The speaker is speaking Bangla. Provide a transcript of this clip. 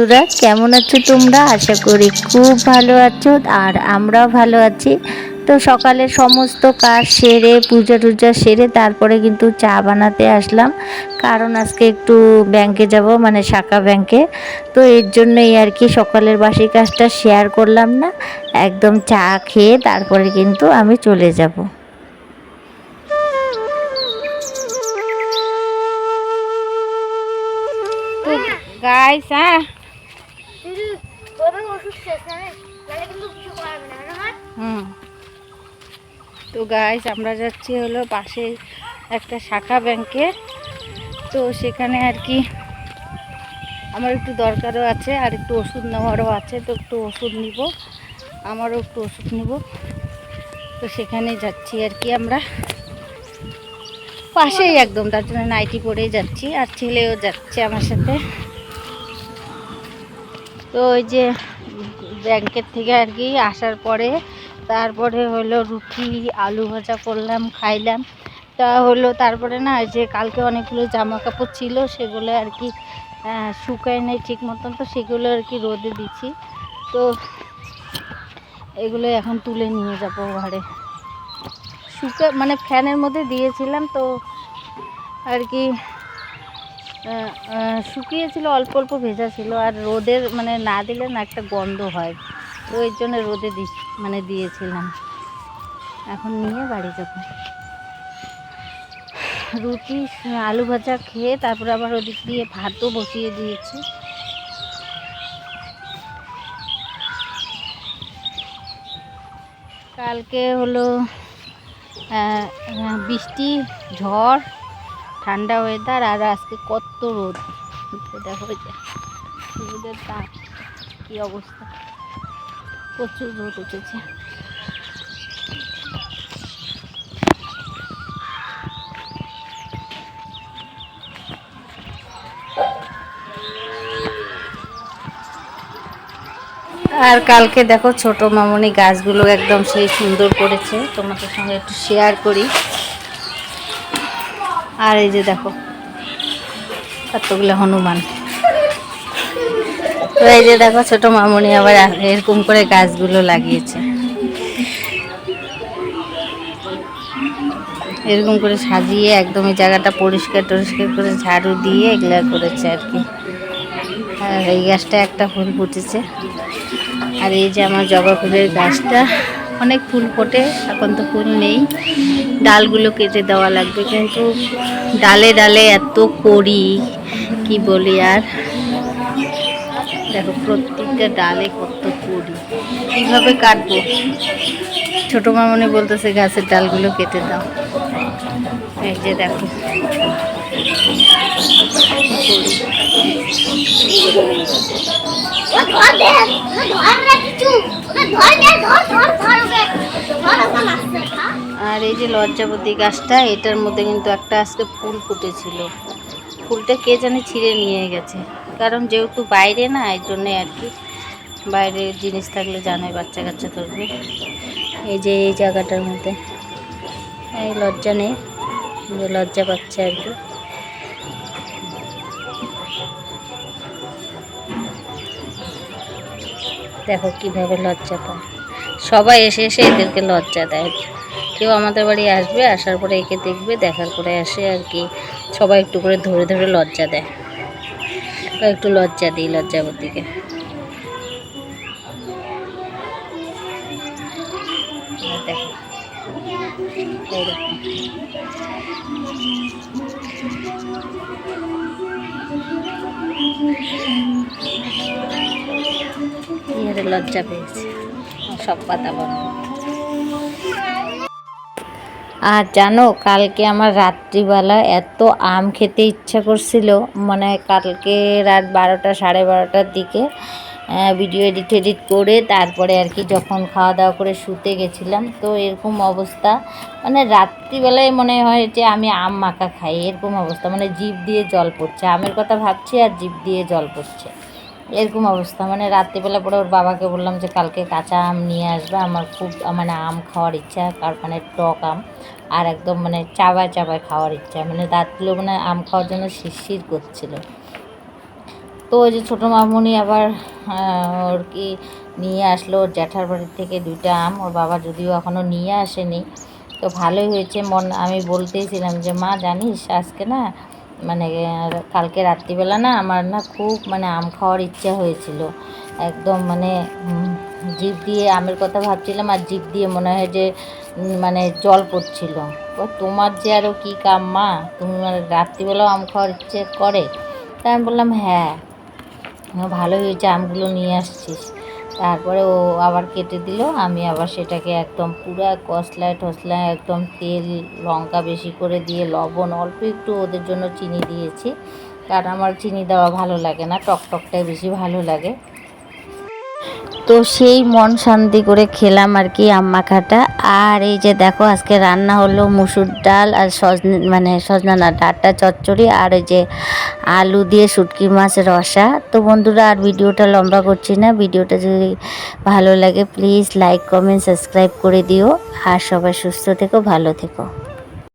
বন্ধুরা, কেমন আছো তোমরা? আশা করি খুব ভালো আছো আর আমরাও ভালো আছি। তো সকালে সমস্ত কাজ সেরে, পূজা টুজা সেরে তারপরে কিন্তু চা বানাতে আসলাম। কারণ আজকে একটু ব্যাংকে যাব মানে শাখা ব্যাংকে। তো এর জন্যই আর কি সকালের বাসি কাজটা শেয়ার করলাম না। একদম চা খেয়ে তারপরে কিন্তু আমি চলে যাব। গাইস হ্যাঁ তোদের ওষুধ শেষ না রে? নাহলে কিন্তু কিছু করাবে না, না মা? হুম। তো গাইস আমরা যাচ্ছি হলো পাশে একটা শাখা ব্যাংকে তো সেখানে আর কি আমার একটু দরকারও আছে, আর একটু ওষুধ নেওয়ারও আছে। তো একটু ওষুধ নিব, আমারও একটু ওষুধ নিব। তো সেখানে যাচ্ছি আর কি আমরা। পাশেই একদম, তার জন্য নাইটি পরেই যাচ্ছি, আর ছেলেও যাচ্ছে আমার সাথে। তো ওই যে ব্যাংকের থেকে আর কি আসার পরে তারপরে হলো রুটি, আলু ভাজা করলাম, খাইলাম। তা হলো তারপরে না যে কালকে অনেকগুলো জামা কাপড় ছিল, সেগুলো আর কি শুকায় নেই ঠিক মতন, তো সেগুলো আর কি রোদে দিচ্ছি। তো এগুলো এখন তুলে নিয়ে যাব ঘরে। শুকা মানে ফ্যানের মধ্যে দিয়েছিলাম তো আর কি শুকিয়েছিল অল্প অল্প ভেজা ছিল, আর রোদের মানে না দিলে না একটা গন্ধ হয়। তো এর জন্য রোদে দি মানে দিয়েছিলাম। এখন নিয়ে বাড়ি যাব। রুটি, আলু ভাজা খেয়ে তারপরে আবার ওদিক দিয়ে ভাতও বসিয়ে দিয়েছি। কালকে হলো বৃষ্টি, ঝড় ঠান্ডা ওয়েদার আর আজকে কত রোদ? দেখো রোদের তাপ, কী অবস্থা? প্রচুর রোদ উঠেছে। আর কালকে দেখো ছোট মামনি গাছগুলো একদম সেই সুন্দর করেছে। তোমাদের সঙ্গে একটু শেয়ার করি। আর এই যে দেখো, কতগুলো হনুমান। তো এই যে দেখো, ছোট মামনি আবার এরকম করে গাছগুলো লাগিয়েছে। এরকম করে সাজিয়ে একদম এই জায়গাটা পরিষ্কার টরিষ্কার করে ঝাড়ু দিয়ে এগুলা করেছে আর কি। আর এই গাছটা একটা ফুল ফুটেছে। আর এই যে আমার জবা ফুলের গাছটা, অনেক ফুল ফোটে, এখন তো ফুল নেই। ডালগুলো কেটে দেওয়া লাগবে কিন্তু ডালে ডালে এত করি কি বলি আর দেখো প্রত্যেকটা ডালে কত করি কীভাবে কাটবো ছোটো মামনি বলতেছে গাছের ডালগুলো কেটে দাও এই যে দেখো কিছু। ধর দে, ধর, ধর, ধর ওকে। ধর ওকে মারছে, হ্যাঁ? আর এই যে লজ্জাপতি গাছটা, এটার মধ্যে কিন্তু একটা আজকে ফুল ফুটেছিল। ফুলটা কে জানে ছিঁড়ে নিয়ে গেছে। কারণ যেহেতু বাইরে না, এর জন্যে আর কি বাইরে জিনিস থাকলে জানে বাচ্চা কাচ্চা ধরবে এই যে এই জায়গাটার মধ্যে। এই লজ্জা নেই লজ্জা পাচ্ছে আর কি। দেখো কীভাবে লজ্জা পায়। সবাই এসে এসে এদেরকে লজ্জা দেয়। কেউ আমাদের বাড়ি আসবে আসার পরে একে দেখবে দেখার পরে আসে আর কি সবাই একটু করে ধরে ধরে লজ্জা দেয় তো একটু লজ্জা দিই লজ্জাবতীকে দেখো লজ্জা পেয়েছে সব পাতা বন্ধ আর জানো, কালকে আমার রাত্রিবেলা এত আম খেতে ইচ্ছা করছিল মানে কালকে রাত বারোটা, সাড়ে বারোটার দিকে ভিডিও এডিট এডিট করে তারপরে আর কি যখন খাওয়া দাওয়া করে শুতে গেছিলাম। তো এরকম অবস্থা মানে রাত্রিবেলায় মনে হয় যে আমি আম মাখা খাই, এরকম অবস্থা মানে জিভ দিয়ে জল পড়ছে, আমের কথা ভাবছি আর জিভ দিয়ে জল পড়ছে, এরকম অবস্থা মানে রাত্রিবেলা পরে ওর বাবাকে বললাম যে কালকে কাঁচা আম নিয়ে আসবে, আমার খুব মানে আম খাওয়ার ইচ্ছা কার মানে টক আম। আর একদম মানে চাবায় চাবায় খাওয়ার ইচ্ছা। মানে রাতগুলো মানে আম খাওয়ার জন্য শিরশির করছিল। তো ওই যে ছোটো মামুনি আবার ওর কি নিয়ে আসলো? ওর জ্যাঠার বাড়ির থেকে দুইটা আম। ওর বাবা যদিও এখনও নিয়ে আসেনি। তো ভালোই হয়েছে। মন, আমি বলতেইছিলাম যে, মা, জানিস আজকে না মানে কালকে রাত্রিবেলা না আমার না খুব মানে আম খাওয়ার ইচ্ছা হয়েছিল। একদম মানে জিভ দিয়ে আমের কথা ভাবছিলাম আর জিভ দিয়ে মনে হয় যে মানে জল পড়ছিল। ও, তোমার যে আরও কী কাম মা? তুমি মানে রাত্রিবেলাও আম খাওয়ার ইচ্ছে করে? তাই আমি বললাম হ্যাঁ ভালো হয়েছে আমগুলো নিয়ে আসছিস। তারপরে ও আবার কেটে দিল, আমি আবার সেটাকে একদম পুরো কষলায় টসলায় একদম তেল, লঙ্কা বেশি করে দিয়ে, লবণ, অল্প একটু ওদের জন্য চিনি দিয়েছি। কারণ আমার চিনি দেওয়া ভালো লাগে না টক টকটাই বেশি ভালো লাগে। তো সেই মন শান্তি করে খেলাম আর কি আম মাখাটা আর এই যে দেখো, আজকে রান্না হলো মুসুর ডাল আর সজনে মানে সজনা না, ডাঁটা চচ্চড়ি আর ওই যে আলু দিয়ে শুটকি মাছ রসা। তো বন্ধুরা, আর ভিডিওটা লম্বা করছি না, ভিডিওটা যদি ভালো লাগে প্লিজ লাইক কমেন্ট সাবস্ক্রাইব করে দিও। আর সবাই সুস্থ থেকো, ভালো থেকো।